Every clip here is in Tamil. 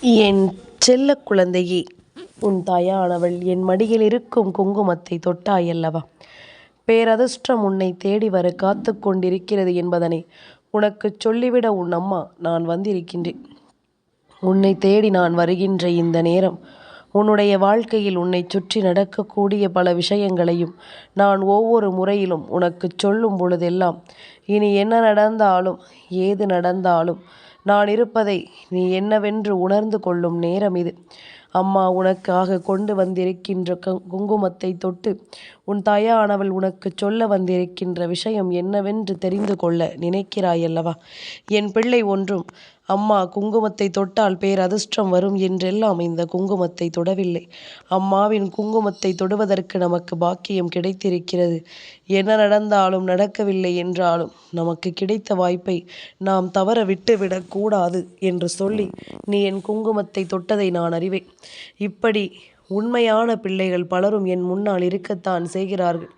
என் செல்ல குழந்தையே உன் தாயானவள் என் மடியில் இருக்கும் குங்குமத்தை தொட்டாயல்லவா பேரதிர்ஷ்டம் உன்னை தேடி வர காத்து கொண்டிருக்கிறது என்பதனை உனக்குச் சொல்லிவிட உன் அம்மா நான் வந்திருக்கின்றேன். உன்னை தேடி நான் வருகின்ற இந்த நேரம் உன்னுடைய வாழ்க்கையில் உன்னைச் சுற்றி நடக்கக்கூடிய பல விஷயங்களையும் நான் ஒவ்வொரு முறையிலும் உனக்கு சொல்லும் பொழுதெல்லாம் இனி என்ன நடந்தாலும் ஏது நடந்தாலும் நான் இருப்பதை நீ என்னவென்று உணர்ந்து கொள்ளும் நேரம் இது. அம்மா உனக்காக கொண்டு வந்திருக்கின்ற குங்குமத்தை தொட்டு உன் தாயானவள் உனக்கு சொல்ல வந்திருக்கின்ற விஷயம் என்னவென்று தெரிந்து கொள்ள நினைக்கிறாயல்லவா? என் பிள்ளை ஒன்றும் அம்மா குங்குமத்தை தொட்டால் பேரதிர்ஷ்டம் வரும் என்றெல்லாம் இந்த குங்குமத்தை தொடவில்லை. அம்மாவின் குங்குமத்தை தொடுவதற்கு நமக்கு பாக்கியம் கிடைத்திருக்கிறது. என்ன நடந்தாலும் நடக்கவில்லை என்றாலும் நமக்கு கிடைத்த வாய்ப்பை நாம் தவற விட்டுவிடக்கூடாது என்று சொல்லி நீ என் குங்குமத்தை தொட்டதை நான் அறிவேன். இப்படி உண்மையான பிள்ளைகள் பலரும் என் முன்னால் இருக்கத்தான் செய்கிறார்கள்.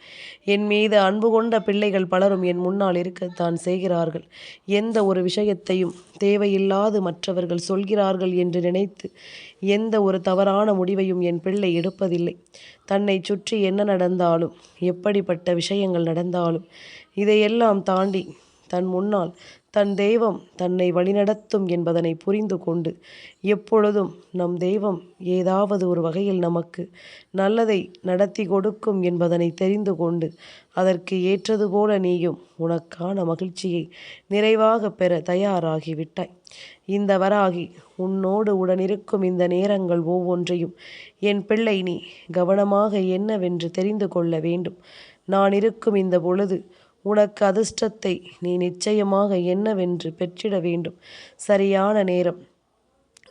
என் மீது அன்பு கொண்ட பிள்ளைகள் பலரும் என் முன்னால் இருக்கத்தான் செய்கிறார்கள். எந்த ஒரு விஷயத்தையும் தேவையில்லாது மற்றவர்கள் சொல்கிறார்கள் என்று நினைத்து எந்த ஒரு தவறான முடிவையும் என் பிள்ளை எடுப்பதில்லை. தன்னை சுற்றி என்ன நடந்தாலும் எப்படிப்பட்ட விஷயங்கள் நடந்தாலும் இதையெல்லாம் தாண்டி தன் முன்னால் தன் தெய்வம் தன்னை வழிநடத்தும் என்பதனை புரிந்து கொண்டு எப்பொழுதும் நம் தெய்வம் ஏதாவது ஒரு வகையில் நமக்கு நல்லதை நடத்தி கொடுக்கும் என்பதனை தெரிந்து கொண்டு அதற்கு ஏற்றது போல நீயும் உனக்கான மகிழ்ச்சியை நிறைவாக பெற தயாராகிவிட்டாய். இந்த வராகி உன்னோடு உடனிருக்கும் இந்த நேரங்கள் ஒவ்வொன்றையும் என் பிள்ளை நீ கவனமாக என்னவென்று தெரிந்து கொள்ள வேண்டும். நான் இருக்கும் இந்த பொழுது உனக்கு அதிர்ஷ்டத்தை நீ நிச்சயமாக என்னவென்று பெற்றிட வேண்டும். சரியான நேரம்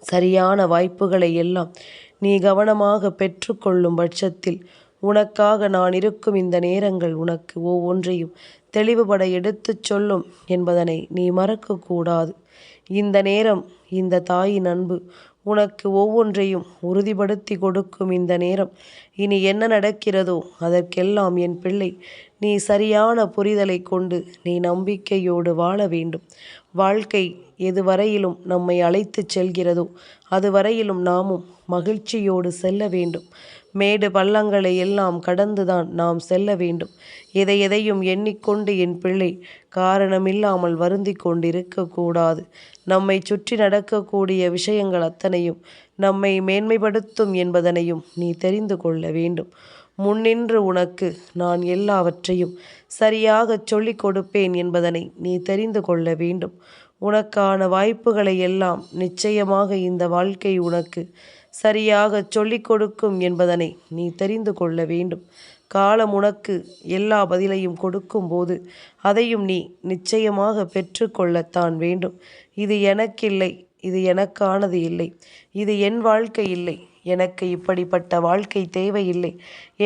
சரியான வாய்ப்புகளை எல்லாம் நீ கவனமாக பெற்றுக்கொள்ளும் பட்சத்தில் உனக்காக நான் இருக்கும் இந்த நேரங்கள் உனக்கு ஒவ்வொன்றையும் தெளிவுபட எடுத்துச் சொல்லும் என்பதனை நீ மறக்கக்கூடாது. இந்த நேரம் இந்த தாயின் அன்பு உனக்கு ஒவ்வொன்றையும் உறுதிப்படுத்தி கொடுக்கும் இந்த நேரம். இனி என்ன நடக்கிறதோ அதற்கெல்லாம் என் பிள்ளை நீ சரியான புரிதலை கொண்டு நீ நம்பிக்கையோடு வாழ வேண்டும். வாழ்க்கை எதுவரையிலும் நம்மை அழைத்துச் செல்கிறதோ. அதுவரையிலும் நாமும் மகிழ்ச்சியோடு செல்ல வேண்டும். மேடு பள்ளங்களை எல்லாம் கடந்துதான் நாம் செல்ல வேண்டும். எதை எதையும் எண்ணிக்கொண்டு என் பிள்ளை காரணமில்லாமல் வருந்தி கொண்டிருக்கக்கூடாது. நம்மை சுற்றி நடக்கக்கூடிய விஷயங்கள் அத்தனையும் நம்மை மேன்மைப்படுத்தும் என்பதனையும் நீ தெரிந்து கொள்ள வேண்டும். முன்னின்று உனக்கு நான் எல்லாவற்றையும் சரியாகச் சொல்லிக் கொடுப்பேன் என்பதனை நீ தெரிந்து கொள்ள வேண்டும். உனக்கான வாய்ப்புகளை எல்லாம் நிச்சயமாக இந்த வாழ்க்கை உனக்கு சரியாக சொல்லிக் கொடுக்கும் என்பதனை நீ தெரிந்து கொள்ள வேண்டும். காலம் உனக்கு எல்லா பதிலையும் கொடுக்கும்போது அதையும் நீ நிச்சயமாக பெற்றுக்கொள்ளத்தான் வேண்டும். இது எனக்கில்லை இது எனக்கானது இல்லை இது என் வாழ்க்கை இல்லை எனக்கு இப்படிப்பட்ட வாழ்க்கை தேவையில்லை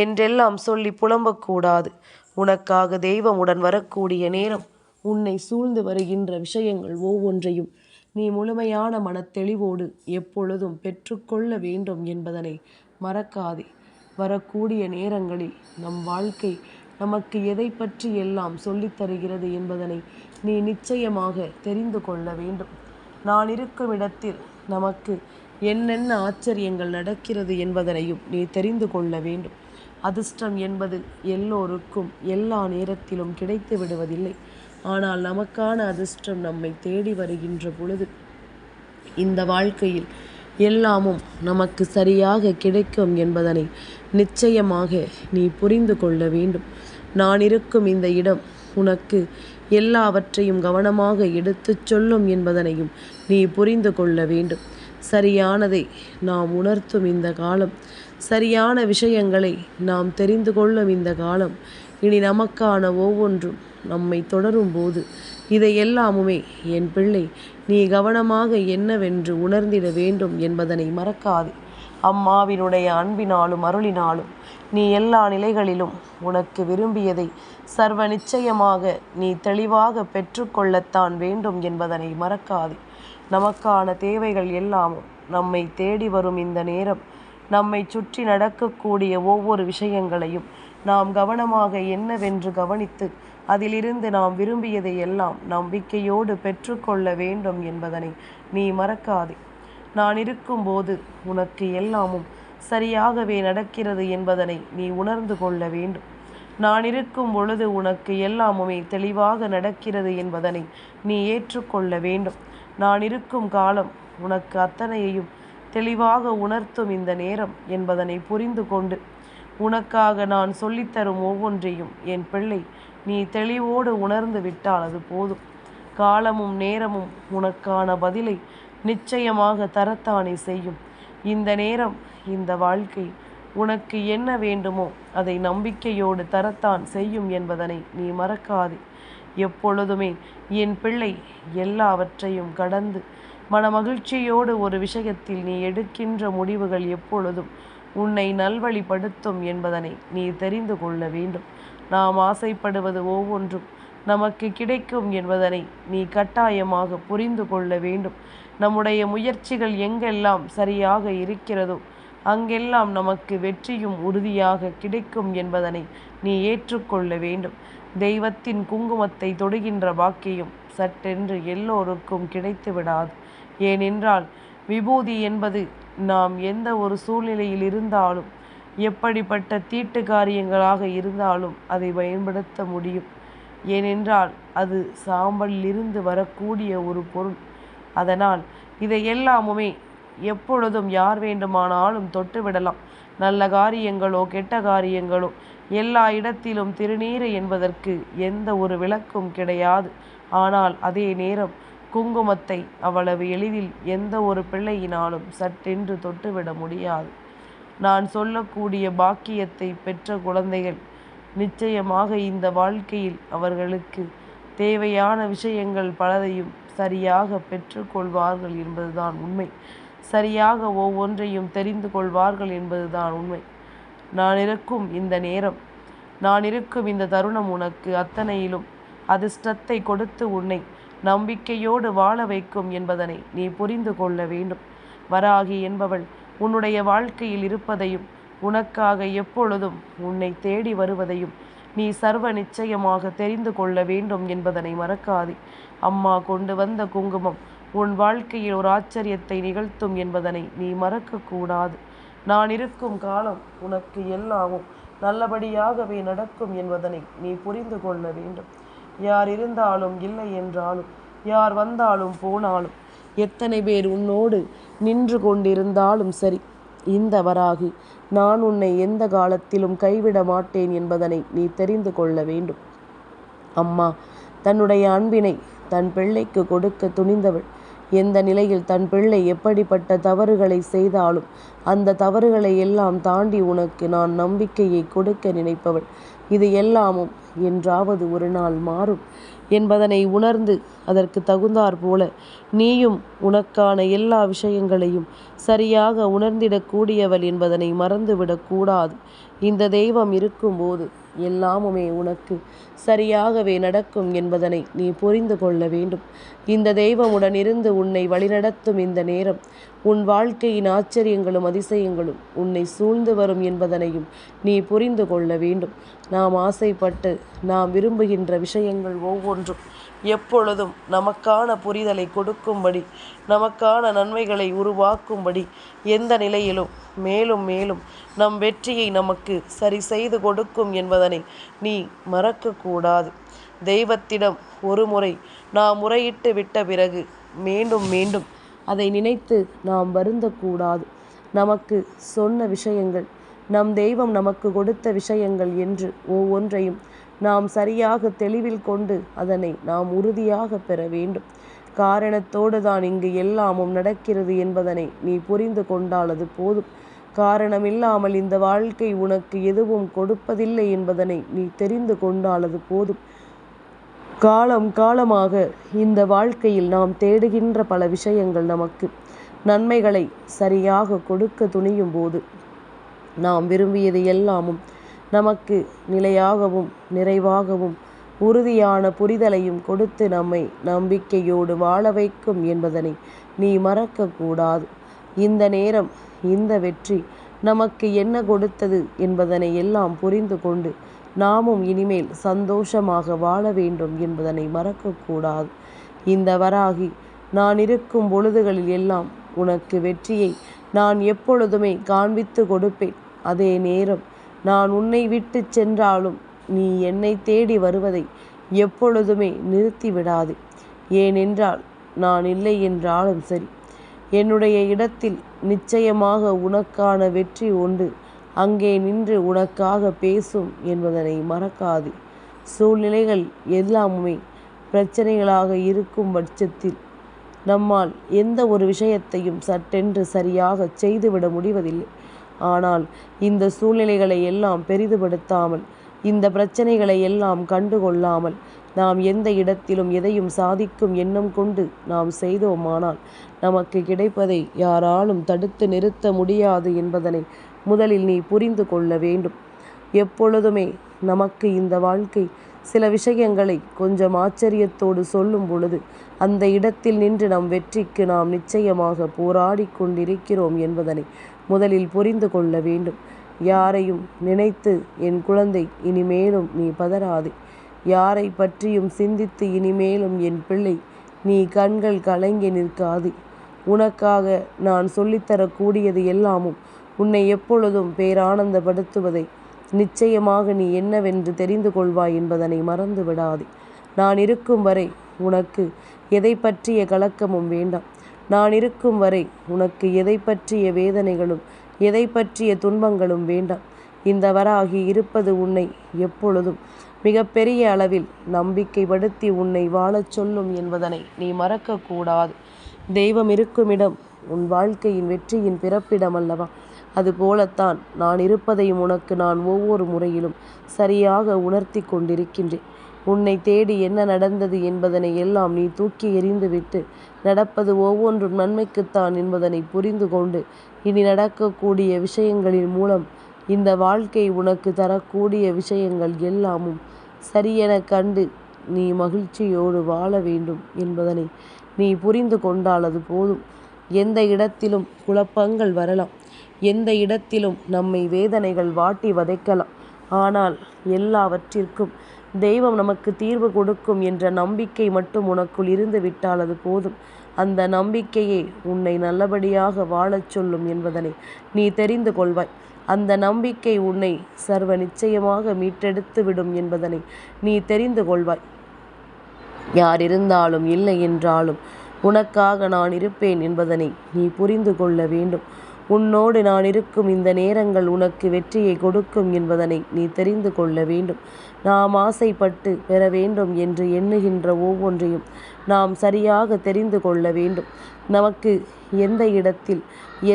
என்றெல்லாம் சொல்லி புலம்பக்கூடாது. உனக்காக தெய்வம் உடன் வரக்கூடிய நேரம் உன்னை சூழ்ந்து வருகின்ற விஷயங்கள் ஒவ்வொன்றையும் நீ முழுமையான மனத்தெளிவோடு எப்பொழுதும் பெற்றுக்கொள்ள வேண்டும் என்பதனை மறக்காதே. வரக்கூடிய நேரங்களில் நம் வாழ்க்கை நமக்கு எதை பற்றி எல்லாம் சொல்லித்தருகிறது என்பதனை நீ நிச்சயமாக தெரிந்து கொள்ள வேண்டும். நான் இருக்கும் இடத்தில் நமக்கு என்னென்ன ஆச்சரியங்கள் நடக்கிறது என்பதனையும் நீ தெரிந்து கொள்ள வேண்டும். அதிர்ஷ்டம் என்பது எல்லோருக்கும் எல்லா நேரத்திலும் கிடைத்து விடுவதில்லை. ஆனால் நமக்கான அதிர்ஷ்டம் நம்மை தேடி வருகின்ற பொழுது இந்த வாழ்க்கையில் எல்லாமும் நமக்கு சரியாக கிடைக்கும் என்பதனை நிச்சயமாக நீ புரிந்து கொள்ள வேண்டும். நான் இருக்கும் இந்த இடம் உனக்கு எல்லாவற்றையும் கவனமாக எடுத்துச் சொல்லும் என்பதனையும் நீ புரிந்து கொள்ள வேண்டும். சரியானதை நாம் உணர்த்தும் இந்த காலம். சரியான விஷயங்களை நாம் தெரிந்து கொள்ளும் இந்த காலம். இனி நமக்கான ஒவ்வொன்றும் நம்மை தொடரும் போது இதையெல்லாமுமே என் பிள்ளை நீ கவனமாக என்னவென்று உணர்ந்திட வேண்டும் என்பதனை மறக்காது. அம்மாவினுடைய அன்பினாலும் அருளினாலும் நீ எல்லா நிலைகளிலும் உனக்கு விரும்பியதை சர்வ நிச்சயமாக நீ தெளிவாக பெற்றுக்கொள்ளத்தான் வேண்டும் என்பதனை மறக்காது. நமக்கான தேவைகள் எல்லாமும் நம்மை தேடி வரும் இந்த நேரம். நம்மை சுற்றி நடக்கக்கூடிய ஒவ்வொரு விஷயங்களையும் நாம் கவனமாக என்னவென்று கவனித்து அதிலிருந்து நாம் விரும்பியதை எல்லாம் நம்பிக்கையோடு பெற்றுக்கொள்ள வேண்டும் என்பதனை நீ மறக்காதே. நான் இருக்கும்போது உனக்கு எல்லாமும் சரியாகவே நடக்கிறது என்பதனை நீ உணர்ந்து கொள்ள வேண்டும். நான் இருக்கும் பொழுது உனக்கு எல்லாமுமே தெளிவாக நடக்கிறது என்பதனை நீ ஏற்றுக்கொள்ள வேண்டும். நான் இருக்கும் காலம் உனக்கு அத்தனையையும் தெளிவாக உணர்த்தும் இந்த நேரம் என்பதனை புரிந்து கொண்டு உனக்காக நான் சொல்லித்தரும் ஒவ்வொன்றையும் என் பிள்ளை நீ தெளிவோடு உணர்ந்து விட்டால் அது போதும். காலமும் நேரமும் உனக்கான பதிலை நிச்சயமாக தரத்தானே செய்யும். இந்த நேரம் இந்த வாழ்க்கை உனக்கு என்ன வேண்டுமோ அதை நம்பிக்கையோடு தரத்தான் செய்யும் என்பதனை நீ மறக்காதே. எப்பொழுதுமே. என் பிள்ளை எல்லாவற்றையும் கடந்து மனமகிழ்ச்சியோடு ஒரு விஷயத்தில் நீ எடுக்கின்ற முடிவுகள் எப்பொழுதும் உன்னை நல்வழிப்படுத்தும் என்பதனை நீ தெரிந்து கொள்ள வேண்டும். நாம் ஆசைப்படுவது ஒவ்வொன்றும் நமக்கு கிடைக்கும் என்பதனை நீ கட்டாயமாக புரிந்து கொள்ள வேண்டும். நம்முடைய முயற்சிகள் எங்கெல்லாம் சரியாக இருக்கிறதோ அங்கெல்லாம் நமக்கு வெற்றியும் உறுதியாக கிடைக்கும் என்பதனை நீ ஏற்றுக்கொள்ள வேண்டும். தெய்வத்தின் குங்குமத்தை தொடுகின்ற பாக்கியம் சட்டென்று எல்லோருக்கும் கிடைத்து விடாது ஏனென்றால் விபூதி என்பது நாம் எந்த ஒரு சூழ்நிலையில் இருந்தாலும் எப்படிப்பட்ட தீட்டு காரியங்களாக இருந்தாலும் அதை பயன்படுத்த முடியும். ஏனென்றால் அது சாம்பலிலிருந்து வரக்கூடிய ஒரு பொருள். அதனால் இதை எல்லாமுமே எப்பொழுதும் யார் வேண்டுமானாலும் தொட்டுவிடலாம். நல்ல காரியங்களோ கெட்ட காரியங்களோ எல்லா இடத்திலும் திருநீறு என்பதற்கு எந்த ஒரு விளக்கும் கிடையாது. ஆனால் அதே நேரம் குங்குமத்தை அவ்வளவு எளிதில் எந்த ஒரு பிள்ளையினாலும் சட்டென்று தொட்டுவிட முடியாது. நான் சொல்லக்கூடிய பாக்கியத்தை பெற்ற குழந்தைகள் நிச்சயமாக இந்த வாழ்க்கையில் அவர்களுக்கு தேவையான விஷயங்கள் பலதையும் சரியாக பெற்றுக்கொள்வார்கள் என்பதுதான் உண்மை. சரியாக ஒவ்வொன்றையும் தெரிந்து கொள்வார்கள் என்பதுதான் உண்மை. நான் இருக்கும் இந்த நேரம். நான் இருக்கும் இந்த தருணம் உனக்கு அத்தனையிலும். அதிர்ஷ்டத்தை கொடுத்து உன்னை நம்பிக்கையோடு வாழ வைக்கும் என்பதனை நீ புரிந்து கொள்ள வேண்டும். வராகி என்பவள் உன்னுடைய வாழ்க்கையில் இருப்பதையும் உனக்காக எப்பொழுதும் உன்னை தேடி வருவதையும் நீ சர்வ நிச்சயமாக தெரிந்து கொள்ள வேண்டும் என்பதனை மறக்காதே. அம்மா கொண்டு வந்த குங்குமம் உன் வாழ்க்கையில் ஒரு ஆச்சரியத்தை நிகழ்த்தும் என்பதனை நீ மறக்கக்கூடாது. நான் இருக்கும் காலம் உனக்கு எல்லாமும் நல்லபடியாகவே நடக்கும் என்பதனை நீ புரிந்து கொள்ள வேண்டும். யார் இருந்தாலும் இல்லை என்றாலும் யார் வந்தாலும் போனாலும் எத்தனை பேர் உன்னோடு நின்று கொண்டிருந்தாலும் சரி இந்த வராகி நான் உன்னை எந்த காலத்திலும் கைவிட மாட்டேன் என்பதனை நீ தெரிந்து கொள்ள வேண்டும். அம்மா தன்னுடைய அன்பினை தன் பிள்ளைக்கு கொடுக்க துணிந்தவள். எந்த நிலையில் தன் பிள்ளை எப்படிப்பட்ட தவறுகளை செய்தாலும் அந்த தவறுகளை எல்லாம் தாண்டி உனக்கு நான் நம்பிக்கையை கொடுக்க நினைப்பவள். இது எல்லாமும் என்றாவது ஒரு நாள் மாறும். என்பதனை உணர்ந்து அதற்கு தகுந்தாற் போல நீயும் உனக்கான எல்லா விஷயங்களையும் சரியாக உணர்ந்திடக்கூடியவள் என்பதனை மறந்துவிடக்கூடாது இந்த தெய்வம் இருக்கும்போது எல்லாமுமே உனக்கு சரியாகவே நடக்கும் என்பதனை நீ புரிந்து கொள்ள வேண்டும். இந்த தெய்வமுடன் இருந்து உன்னை வழிநடத்தும் இந்த நேரம் உன் வாழ்க்கையின் ஆச்சரியங்களும் அதிசயங்களும் உன்னை சூழ்ந்து வரும் என்பதனையும் நீ புரிந்து கொள்ள வேண்டும். நாம் ஆசைப்பட்டு நாம் விரும்புகின்ற விஷயங்கள் ஒவ்வொன்றும் எப்பொழுதும் நமக்கான புரிதலை கொடுக்கும்படி நமக்கான நன்மைகளை உருவாக்கும்படி எந்த நிலையிலும் மேலும் மேலும் நம் வெற்றியை நமக்கு சரி செய்து கொடுக்கும் என்பதனை நீ மறக்கக்கூடாது. தெய்வத்திடம் ஒரு முறை நாம் முறையிட்டு விட்ட பிறகு மீண்டும் மீண்டும் அதை நினைத்து நாம் வருந்தக்கூடாது. நமக்கு சொன்ன விஷயங்கள் நம் தெய்வம் நமக்கு கொடுத்த விஷயங்கள் என்று ஒவ்வொன்றையும் நாம் சரியாக தெளிவில் கொண்டு அதனை நாம் உறுதியாக பெற வேண்டும். காரணத்தோடு தான் இங்கு எல்லாமும் நடக்கிறது என்பதனை நீ புரிந்து கொண்டாலது போதும். காரணமில்லாமல் இந்த வாழ்க்கை உனக்கு எதுவும் கொடுப்பதில்லை என்பதனை நீ தெரிந்து கொண்டாலது போதும். காலம் காலமாக இந்த வாழ்க்கையில் நாம் தேடுகின்ற பல விஷயங்கள் நமக்கு நன்மைகளை சரியாக கொடுக்க துணியும் போது நாம் விரும்பியது எல்லாமும் நமக்கு நிலையாகவும் நிறைவாகவும் உறுதியான புரிதலையும் கொடுத்து நம்மை நம்பிக்கையோடு வாழ வைக்கும் என்பதனை நீ மறக்கக்கூடாது. இந்த நேரம் இந்த வெற்றி நமக்கு என்ன கொடுத்தது என்பதனை எல்லாம் புரிந்து கொண்டு நாமும் இனிமேல் சந்தோஷமாக வாழ வேண்டும் என்பதனை மறக்கக்கூடாது. இந்த வராகி நான் இருக்கும் பொழுதுகளில் எல்லாம் உனக்கு வெற்றியை நான் எப்பொழுதுமே காண்பித்து கொடுப்பேன். அதே நேரம் நான் உன்னை விட்டு சென்றாலும் நீ என்னை தேடி வருவதை எப்பொழுதுமே நிறுத்திவிடாது ஏனென்றால் நான் இல்லை என்றாலும் சரி என்னுடைய இடத்தில் நிச்சயமாக உனக்கான வெற்றி உண்டு. அங்கே நின்று உனக்காக பேசும் என்பதனை மறக்காது. சூழ்நிலைகள் எல்லாமுமே பிரச்சனைகளாக இருக்கும் பட்சத்தில் நம்மால் எந்த ஒரு விஷயத்தையும் சட்டென்று சரியாக செய்துவிட முடிவதில்லை. ஆனால் இந்த சூழ்நிலைகளை எல்லாம் பெரிதுபடுத்தாமல் இந்த பிரச்சனைகளை எல்லாம் கண்டுகொள்ளாமல் நாம் எந்த இடத்திலும் எதையும் சாதிக்கும் எண்ணம் கொண்டு நாம் செய்தோமானால் நமக்கு கிடைப்பதை யாராலும் தடுத்து நிறுத்த முடியாது என்பதனை முதலில் நீ புரிந்து கொள்ள வேண்டும். எப்பொழுதுமே நமக்கு இந்த வாழ்க்கை சில விஷயங்களை கொஞ்சம் ஆச்சரியத்தோடு சொல்லும் பொழுது அந்த இடத்தில் நின்று நம் வெற்றிக்கு நாம் நிச்சயமாக போராடி கொண்டிருக்கிறோம் என்பதனை முதலில் புரிந்து கொள்ள வேண்டும். யாரையும் நினைத்து என் குழந்தை இனிமேலும் நீ பதறாதே. யாரை பற்றியும் சிந்தித்து இனிமேலும் என் பிள்ளை நீ கண்கள் கலங்கி நிற்காது. உனக்காக நான் சொல்லித்தரக்கூடியது எல்லாமும் உன்னை எப்பொழுதும் பேரானந்தப்படுத்துவதை. நிச்சயமாக நீ என்னவென்று தெரிந்து கொள்வாய் என்பதனை மறந்து விடாதே நான் இருக்கும் வரை உனக்கு எதை பற்றிய கலக்கமும் வேண்டாம். நான் இருக்கும் வரை உனக்கு எதை பற்றிய வேதனைகளும் எதை பற்றிய துன்பங்களும் வேண்டாம். இந்த வராகி இருப்பது உன்னை எப்பொழுதும் மிகப்பெரிய அளவில் நம்பிக்கைப்படுத்தி உன்னை வாழச் சொல்லும் என்பதனை நீ மறக்கக்கூடாது. தெய்வம் இருக்குமிடம் உன் வாழ்க்கையின் வெற்றியின் பிறப்பிடம் அல்லவா? அதுபோலத்தான் நான் இருப்பதையும் உனக்கு நான் ஒவ்வொரு முறையிலும் சரியாக உணர்த்தி கொண்டிருக்கின்றேன். உன்னை தேடி என்ன நடந்தது என்பதனை எல்லாம் நீ தூக்கி எறிந்துவிட்டு நடப்பது ஒவ்வொன்றும் நன்மைக்குத்தான் என்பதனை புரிந்து கொண்டு இனி நடக்கக்கூடிய விஷயங்களின் மூலம் இந்த வாழ்க்கை உனக்கு தரக்கூடிய விஷயங்கள் எல்லாமும் சரியென கண்டு நீ மகிழ்ச்சியோடு வாழ வேண்டும் என்பதனை நீ புரிந்து கொண்டால் அது போதும். எந்த இடத்திலும் குழப்பங்கள் வரலாம். எந்த இடத்திலும் நம்மை வேதனைகள் வாட்டி வதைக்கலாம். ஆனால் எல்லாவற்றிற்கும் தெய்வம் நமக்கு தீர்வு கொடுக்கும் என்ற நம்பிக்கை மட்டும் உனக்குள் இருந்து விட்டால் அது போதும். அந்த நம்பிக்கையே உன்னை நல்லபடியாக வாழச் சொல்லும் என்பதனை நீ தெரிந்து கொள்வாய். அந்த நம்பிக்கை உன்னை சர்வ நிச்சயமாக மீட்டெடுத்து விடும் என்பதனை நீ தெரிந்து கொள்வாய். யார் இருந்தாலும் இல்லை என்றாலும் உனக்காக நான் இருப்பேன் என்பதனை நீ புரிந்து கொள்ள வேண்டும். உன்னோடு நான் இருக்கும் இந்த நேரங்கள் உனக்கு வெற்றியை கொடுக்கும் என்பதனை நீ தெரிந்து கொள்ள வேண்டும். நாம் ஆசைப்பட்டு பெற வேண்டும் என்று எண்ணுகின்ற ஒவ்வொன்றையும் நாம் சரியாக தெரிந்து கொள்ள வேண்டும். நமக்கு எந்த இடத்தில்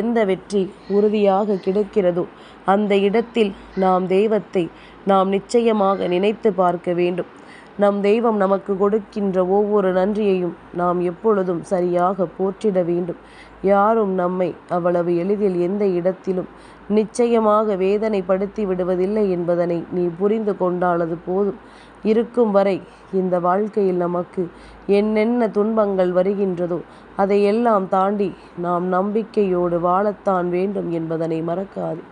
எந்த வெற்றி உறுதியாக கிடைக்கிறதோ அந்த இடத்தில் நாம் தெய்வத்தை நாம் நிச்சயமாக நினைத்து பார்க்க வேண்டும். நம் தெய்வம் நமக்கு கொடுக்கின்ற ஒவ்வொரு நன்றியையும் நாம் எப்பொழுதும் சரியாக போற்றிட வேண்டும். யாரும் நம்மை அவ்வளவு எளிதில் எந்த இடத்திலும் நிச்சயமாக வேதனைப்படுத்தி விடுவதில்லை என்பதனை நீ புரிந்து கொண்டாலது போதும். இருக்கும் வரை இந்த வாழ்க்கையில் நமக்கு என்னென்ன துன்பங்கள் வருகின்றதோ அதையெல்லாம் தாண்டி நாம் நம்பிக்கையோடு வாழத்தான் வேண்டும் என்பதனை மறக்காது.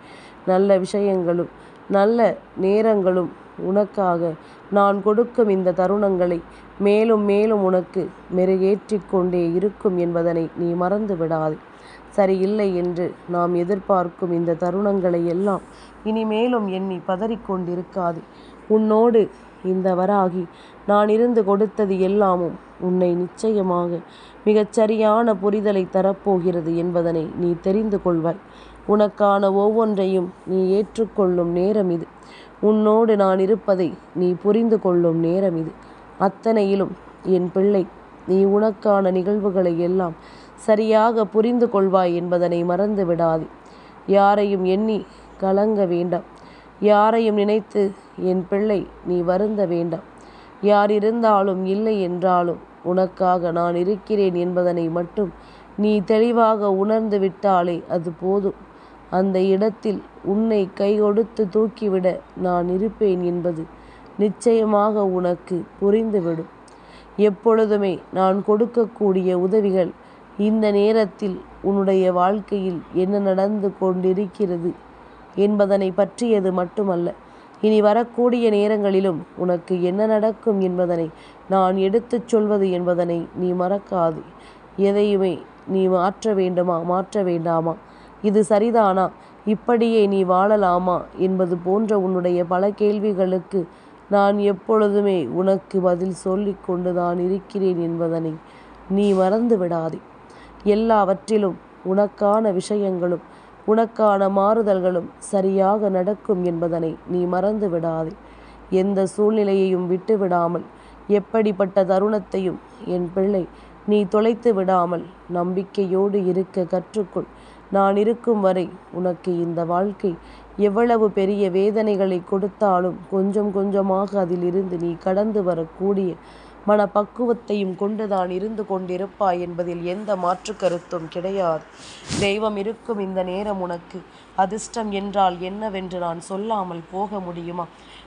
நல்ல விஷயங்களும் நல்ல நேரங்களும் உனக்காக நான் கொடுக்கும் இந்த தருணங்களை மேலும் மேலும் உனக்கு மெருகேற்றி கொண்டே இருக்கும் என்பதனை நீ மறந்து விடாதே சரியில்லை என்று நாம் எதிர்பார்க்கும் இந்த தருணங்களை எல்லாம் இனிமேலும் எண்ணி பதறிக்கொண்டிருக்காது. உன்னோடு இந்த வராகி நான் இருந்து கொடுத்தது எல்லாமும் உன்னை நிச்சயமாக மிகச்சரியான புரிதலை தரப்போகிறது என்பதனை நீ தெரிந்து கொள்வாய். உனக்கான ஒவ்வொன்றையும் நீ ஏற்றுக்கொள்ளும் நேரம் இது. உன்னோடு நான் இருப்பதை நீ புரிந்து கொள்ளும் நேரம் இது. அத்தனையிலும் என் பிள்ளை நீ உனக்கான நிகழ்வுகளை எல்லாம் சரியாக புரிந்து கொள்வாய் என்பதனை மறந்து விடாதே. யாரையும் எண்ணி கலங்க வேண்டாம். யாரையும் நினைத்து என் பிள்ளை நீ வருந்த வேண்டாம். யார் இருந்தாலும் இல்லை என்றாலும் உனக்காக நான் இருக்கிறேன் என்பதனை மட்டும் நீ தெளிவாக உணர்ந்து விட்டாலே அது போதும். அந்த இடத்தில் உன்னை கை கொடுத்து தூக்கிவிட நான் இருப்பேன் என்பது நிச்சயமாக உனக்கு புரிந்துவிடும். எப்பொழுதுமே நான் கொடுக்கக்கூடிய உதவிகள் இந்த நேரத்தில் உன்னுடைய வாழ்க்கையில் என்ன நடந்து கொண்டிருக்கிறது என்பதனை பற்றியது மட்டுமல்ல. இனி வரக்கூடிய நேரங்களிலும் உனக்கு என்ன நடக்கும் என்பதனை நான் எடுத்துச் சொல்வது என்பதனை நீ மறக்காது. எதையுமே நீ மாற்ற வேண்டுமா? மாற்ற வேண்டாமா? இது சரிதானா? இப்படியே நீ வாழலாமா? என்பது போன்ற உன்னுடைய பல கேள்விகளுக்கு நான் எப்பொழுதுமே உனக்கு பதில் சொல்லிக் கொண்டுதான் இருக்கிறேன் என்பதனை நீ மறந்து விடாதே. எல்லாவற்றிலும் உனக்கான விஷயங்களும் உனக்கான மாறுதல்களும் சரியாக நடக்கும் என்பதனை நீ மறந்து விடாதே. எந்த சூழ்நிலையையும் விட்டு விடாமல் எப்படிப்பட்ட தருணத்தையும் என் பிள்ளை நீ தொலைத்து விடாமல் நம்பிக்கையோடு இருக்க கற்றுக்கொள். நான் இருக்கும் வரை உனக்கு இந்த வாழ்க்கை எவ்வளவு பெரிய வேதனைகளை கொடுத்தாலும் கொஞ்சம் கொஞ்சமாக அதிலிருந்து நீ கடந்து வரக்கூடிய மனப்பக்குவத்தையும் கொண்டுதான் இருந்து கொண்டிருப்பாய் என்பதில் எந்த மாற்று கருத்தும் கிடையாது. தெய்வம் இருக்கும் இந்த நேரம் உனக்கு அதிர்ஷ்டம் என்றால் என்னவென்று நான் சொல்லாமல் போக முடியுமா?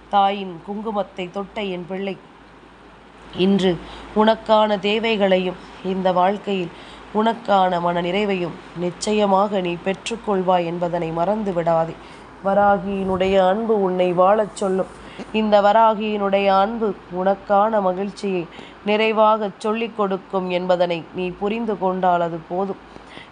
தாயின் குங்குமத்தை தொட்ட என் பிள்ளை. இன்று உனக்கான தேவைகளையும் இந்த வாழ்க்கையில் உனக்கான மன நிறைவையும் நிச்சயமாக நீ பெற்றுக்கொள்வாய் என்பதனை மறந்து விடாதே வராகியினுடைய அன்பு உன்னை வாழச் சொல்லும். இந்த வராகியினுடைய அன்பு உனக்கான மகிழ்ச்சியை நிறைவாகச் சொல்லிக் கொடுக்கும் என்பதனை நீ புரிந்து கொண்டால் அது போதும்.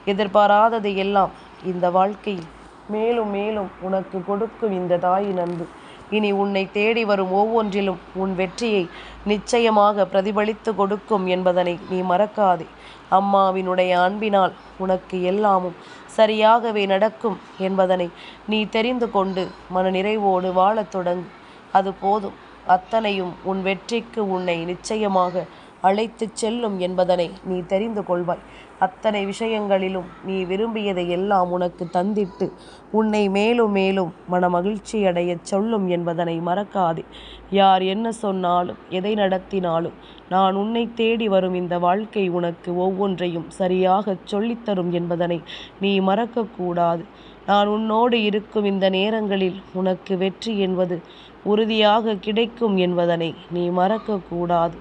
எதிர்பாராதது எல்லாம் இந்த வாழ்க்கையில் மேலும் மேலும் உனக்கு கொடுக்கும் இந்த தாயின் அன்பு. இனி உன்னை தேடி வரும் ஒவ்வொன்றிலும் உன் வெற்றியை நிச்சயமாக பிரதிபலித்து கொடுக்கும் என்பதனை நீ மறக்காதே. அம்மாவினுடைய அன்பினால் உனக்கு எல்லாமும் சரியாகவே நடக்கும் என்பதனை நீ தெரிந்து கொண்டு மன நிறைவோடு வாழத் தொடங்கு. அது போதும். அத்தனையும் உன் வெற்றிக்கு உன்னை நிச்சயமாக அழைத்துச் செல்லும் என்பதனை நீ தெரிந்து கொள்வாய். அத்தனை விஷயங்களிலும் நீ விரும்பியதை எல்லாம் உனக்கு தந்திட்டு உன்னை மேலும் மேலும் மன மகிழ்ச்சி அடையச் சொல்லும் என்பதனை மறக்காதே. யார் என்ன சொன்னாலும் எதை நடத்தினாலும் நான் உன்னை தேடி வரும் இந்த வாழ்க்கை உனக்கு ஒவ்வொன்றையும் சரியாகச் சொல்லித்தரும் என்பதனை நீ மறக்கக்கூடாது. நான் உன்னோடு இருக்கும் இந்த நேரங்களில் உனக்கு வெற்றி என்பது உறுதியாக கிடைக்கும் என்பதனை நீ மறக்கக்கூடாது.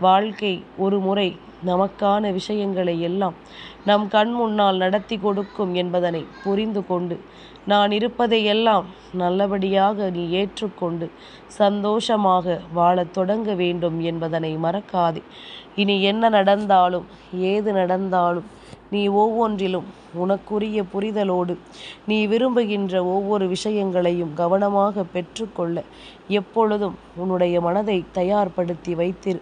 வாழ்க்கை ஒரு முறை நமக்கான விஷயங்களை எல்லாம் நம் கண் முன்னால் நடத்தி கொடுக்கும் என்பதனை புரிந்து கொண்டு நான் இருப்பதையெல்லாம் நல்லபடியாக நீ ஏற்றுக்கொண்டு சந்தோஷமாக வாழத் தொடங்க வேண்டும் என்பதனை மறக்காதே. இனி என்ன நடந்தாலும் ஏது நடந்தாலும் நீ ஒவ்வொன்றிலும் உனக்குரிய புரிதலோடு நீ விரும்புகின்ற ஒவ்வொரு விஷயங்களையும் கவனமாக பெற்றுக்கொள்ள எப்பொழுதும் உன்னுடைய மனதை தயார்படுத்தி வைத்திரு.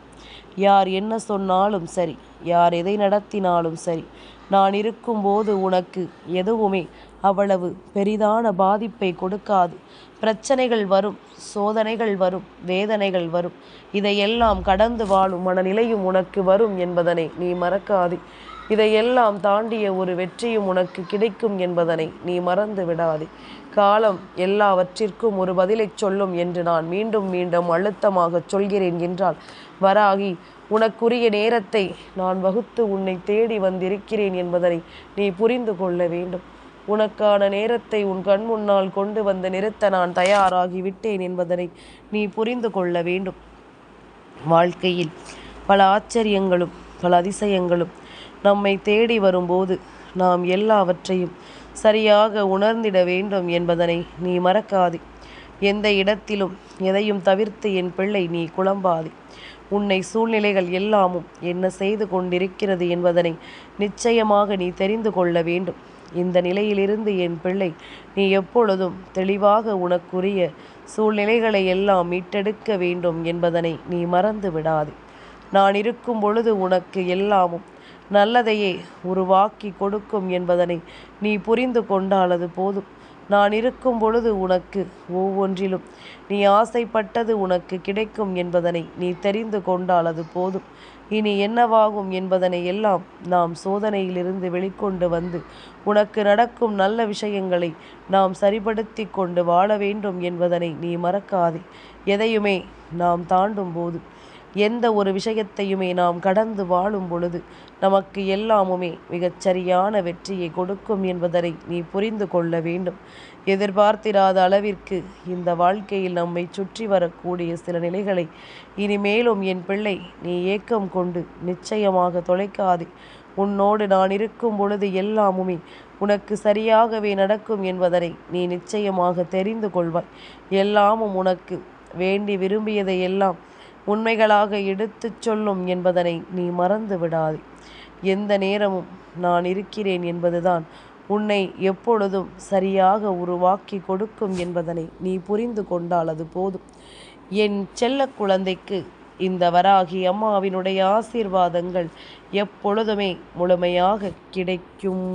யார் என்ன சொன்னாலும் சரி யார் எதை நடத்தினாலும் சரி நான் இருக்கும்போது உனக்கு எதுவுமே அவ்வளவு பெரிதான பாதிப்பை கொடுக்காது. பிரச்சனைகள் வரும் சோதனைகள் வரும் வேதனைகள் வரும். இதையெல்லாம் கடந்து வாழும் மனநிலையும் உனக்கு வரும் என்பதனை நீ மறக்காதே. இதையெல்லாம் தாண்டிய ஒரு வெற்றியும் உனக்கு கிடைக்கும் என்பதனை நீ மறந்து விடாதே. காலம் எல்லாவற்றிற்கும் ஒரு பதிலை சொல்லும் என்று நான் மீண்டும் மீண்டும் அழுத்தமாக சொல்கிறேன் என்றால் வராகி உனக்குரிய நேரத்தை நான் வகுத்து உன்னை தேடி வந்திருக்கிறேன் என்பதனை நீ புரிந்து கொள்ள வேண்டும். உனக்கான நேரத்தை உன் கண் முன்னால் கொண்டு வந்து நிறுத்த நான் தயாராகி விட்டேன் என்பதனை நீ புரிந்து கொள்ள வேண்டும். வாழ்க்கையில் பல ஆச்சரியங்களும் பல அதிசயங்களும் நம்மை தேடி வரும்போது நாம் எல்லாவற்றையும் சரியாக உணர்ந்திட வேண்டும் என்பதனை நீ மறக்காதே. எந்த இடத்திலும் எதையும் தவிர்த்து என் பிள்ளை நீ குழம்பாதே. உன்னை சூழ்நிலைகள் எல்லாமும் என்ன செய்து கொண்டிருக்கிறது என்பதனை நிச்சயமாக நீ தெரிந்து கொள்ள வேண்டும். இந்த நிலையிலிருந்து என் பிள்ளை நீ எப்பொழுதும் தெளிவாக உனக்குரிய சூழ்நிலைகளை எல்லாம் மீட்டெடுக்க வேண்டும் என்பதனை நீ மறந்து விடாது. நான் இருக்கும் பொழுது உனக்கு எல்லாமும் நல்லதையே உருவாக்கி கொடுக்கும் என்பதனை நீ புரிந்து கொண்டாலது போதும். நான் இருக்கும் பொழுது உனக்கு ஒவ்வொன்றிலும் நீ ஆசைப்பட்டது உனக்கு கிடைக்கும் என்பதனை நீ தெரிந்து கொண்டால் அது போதும். இனி என்னவாகும் என்பதனை எல்லாம் நாம் சோதனையிலிருந்து வெளிக்கொண்டு வந்து உனக்கு நடக்கும் நல்ல விஷயங்களை நாம் சரிபடுத்தி கொண்டு வாழ வேண்டும் என்பதனை நீ மறக்காதே. எதையுமே நாம் தாண்டும் போது எந்த ஒரு விஷயத்தையுமே நாம் கடந்து வாழும் பொழுது நமக்கு எல்லாமுமே மிகச்சரியான வெற்றியை கொடுக்கும் என்பதனை நீ புரிந்து கொள்ள வேண்டும். எதிர்பார்த்திராத அளவிற்கு இந்த வாழ்க்கையில் நம்மை சுற்றி வரக்கூடிய சில நிலைகளை இனிமேலும் என் பிள்ளை நீ ஏக்கம் கொண்டு நிச்சயமாக தொலைக்காதே. உன்னோடு நான் இருக்கும் பொழுது எல்லாமுமே உனக்கு சரியாகவே நடக்கும் என்பதனை நீ நிச்சயமாக தெரிந்து கொள்வாய். எல்லாமும் உனக்கு வேண்டி விரும்பியதை எல்லாம் உண்மைகளாக எடுத்துச் சொல்லும் என்பதனை நீ மறந்து விடாதே எந்த நேரமும் நான் இருக்கிறேன் என்பதுதான் உன்னை எப்பொழுதும் சரியாக உருவாக்கி கொடுக்கும் என்பதனை நீ புரிந்து கொண்டால் அது போதும். என் செல்ல குழந்தைக்கு இந்த வராகி அம்மாவினுடைய ஆசீர்வாதங்கள் எப்பொழுதுமே முழுமையாக கிடைக்கும்.